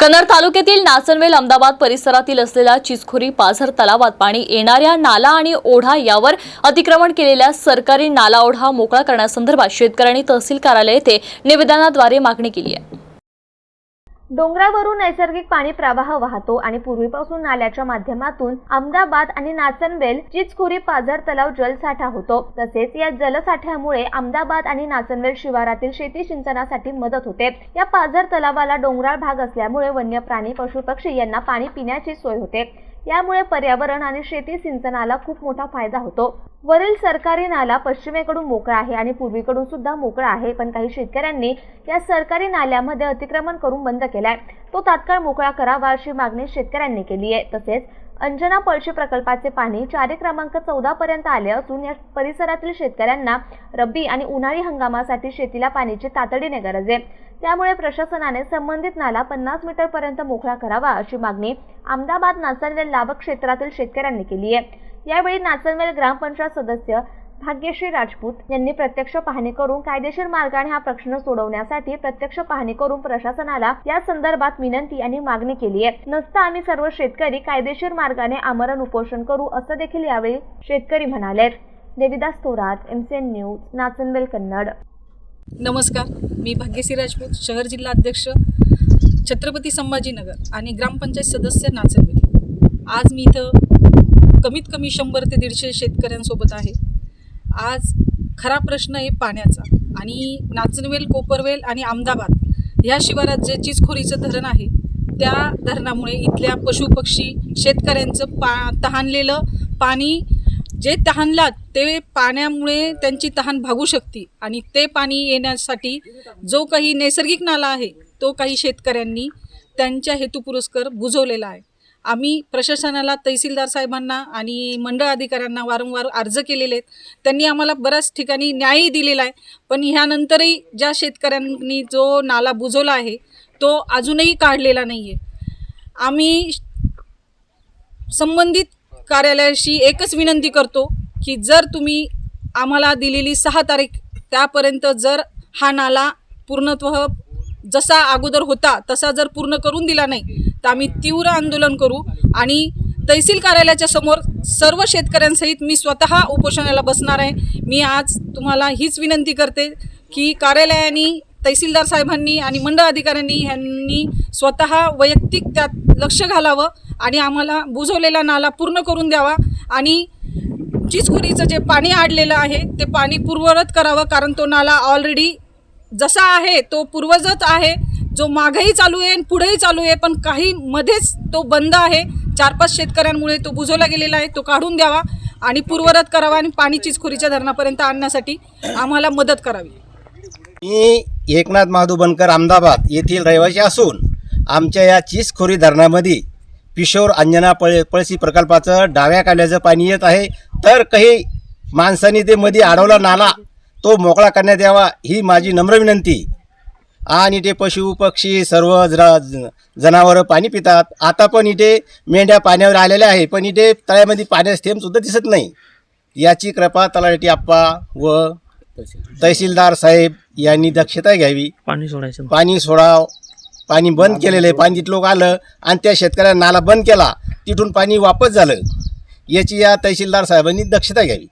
कन्नड तालुक्यातील नाचनवेल अहमदाबाद परिसरातील असलेल्या चिचखोरी पाझर तलावात पाणी येणाऱ्या नाला आणि ओढा यावर अतिक्रमण केलेल्या सरकारी नाला ओढा मोकळा करण्यासंदर्भात शेतकऱ्यांनी तहसील कार्यालय येथे निवेदनाद्वारे मागणी केली आहे. डोंगरावरून नैसर्गिक पाणी प्रवाह वाहतो आणि पूर्वीपासून नाल्याच्या माध्यमातून अहमदाबाद आणि नाचनवेल चिचखोरी पाझर तलाव जलसाठा होतो. तसेच या जलसाठ्यामुळे अहमदाबाद आणि नाचनवेल शिवारातील शेती सिंचनासाठी मदत होते. या पाझर तलावाला डोंगराळ भाग असल्यामुळे वन्य प्राणी पशु पक्षी यांना पाणी पिण्याची सोय होते. यामुळे पर्यावरण आणि शेती सिंचनाला खूप मोठा फायदा होतो. वरील सरकारी नाला पश्चिमेकडून मोकळा आहे आणि पूर्वीकडून सुद्धा मोकळा आहे पण काही शेतकऱ्यांनी या सरकारी नाल्यामध्ये अतिक्रमण करून बंद केलाय. तो तात्काळ मोकळा करावा अशी मागणी शेतकऱ्यांनी केली आहे. तसेच अंजना पळशी प्रकल्पाचे पाणी चारी क्रमांक चौदा पर्यंत आले असून या परिसरातील शेतकऱ्यांना रब्बी आणि उन्हाळी हंगामासाठी शेतीला पाण्याची तातडीने गरज आहे. त्यामुळे प्रशासनाने संबंधित नाला पन्नास मीटर पर्यंत मोकळा करावा अशी मागणी अहमदाबाद नाचनवेल लाभ क्षेत्रातील शेतकऱ्यांनी केली आहे. यावेळी नाचनवेल ग्रामपंचायत सदस्य भाग्यश्री राजपूत यांनी प्रत्यक्ष पाहणी करून कायदेशीर मार्गाने हा प्रश्न सोडवण्यासाठी प्रत्यक्ष पाहणी करून प्रशासनाला या संदर्भात विनंती आणि मागणी केली आहे. नसता आम्ही सर्व शेतकरी कायदेशीर मार्गाने आमरण उपोषण करू असं देखील यावेळी शेतकरी म्हणाले देविदास थोरात एमसीएन न्यूज नाचनवेल कन्नड. नमस्कार. मी भाग्यश्री राजपूत शहर जिल्हा अध्यक्ष छत्रपती संभाजीनगर आणि ग्रामपंचायत सदस्य नाचनवेल. आज मी इथं कमीत कमी शंभर ते दीडशे शेतकऱ्यांसोबत आहे. आज खरा प्रश्न आहे पाण्याचा. आणि नाचनवेल कोपरवेल आणि अहमदाबाद ह्या शिवारात जे चिचखोरीचं धरण आहे. त्या धरणामुळे इथल्या पशुपक्षी शेतकऱ्यांचं पा तहानलेलं पाणी जे तहानलात ते पाण्यामुळे त्यांची तहान भागू शकते आणि ते पाणी येण्यासाठी जो काही नैसर्गिक नाला आहे तो काही शेतकऱ्यांनी त्यांच्या हेतुपुरस्कर बुजवलेला आहे. आम्ही प्रशासनाला तहसीलदार साहेबांना आणि मंडळ अधिकाऱ्यांना वारंवार अर्ज केलेले आहेत. त्यांनी आम्हाला बऱ्याच ठिकाणी न्यायही दिलेला आहे. पण ह्यानंतरही ज्या शेतकऱ्यांनी जो नाला बुजवला आहे तो अजूनही काढलेला नाही आहे आम्ही संबंधित कार्यालयाशी एकच विनंती करतो की जर तुम्ही आम्हाला दिलेली सहा तारीख त्यापर्यंत जर हा नाला पूर्णत्व जसा अगोदर होता तसा जर पूर्ण करून दिला नाही तर आम्ही तीव्र आंदोलन करू आणि तहसील कार्यालयाच्या समोर सर्व शेतकऱ्यांसहित मी स्वतः उपोषणाला बसणार आहे. मी आज तुम्हाला हीच विनंती करते की कार्यालयाने तहसीलदार साहेबांनी आणि मंडळ अधिकाऱ्यांनी ह्यांनी स्वतः वैयक्तिक त्यात लक्ष घालावं आणि आम्हाला बुजवलेला नाला पूर्ण करून द्यावा आणि चिचखुरीचं जे पाणी आडलेलं आहे ते पाणी पूर्ववत करावं कारण तो नाला ऑलरेडी जसा आहे तो पूर्वजच आहे. जो मागेही चालू आहे आणि पुढेही चालू आहे पण काही मध्येच तो बंद आहे. चार पाच शेतकऱ्यांमुळे तो बुजवला गेलेला आहे तो काढून द्यावा आणि पूर्वरत करावा आणि पाणी चिचखोरीच्या धरणापर्यंत आणण्यासाठी आम्हाला मदत करावी. मी एकनाथ महादू बनकर अहमदाबाद येथील रहिवासी असून आमच्या या चिचखोरी धरणामध्ये किशोर अंजना पळ पळशी प्रकल्पाचं डाव्या काल्याचं पाणी येत आहे. तर काही माणसांनी ते मध्ये अडवला नाला तो मोकळा करण्यात यावा ही माझी नम्र विनंती. आणि ते पशु पक्षी सर्व जरा जनावरं पाणी पितात. आता पण इथे मेंढ्या पाण्यावर आलेल्या आहे पण इथे तळ्यामध्ये पाण्याचे थेंबसुद्धा दिसत नाही. याची कृपा तलाठी आप्पा व तहसीलदार साहेब यांनी दक्षता घ्यावी. पाणी सोडायचं. पाणी सोडाव. पाणी बंद केलेलं आहे. पाणी तिथं लोक आलं आणि त्या शेतकऱ्यांना नाला बंद केला. तिथून पाणी वापस झालं. याची या तहसीलदार साहेबांनी दक्षता घ्यावी.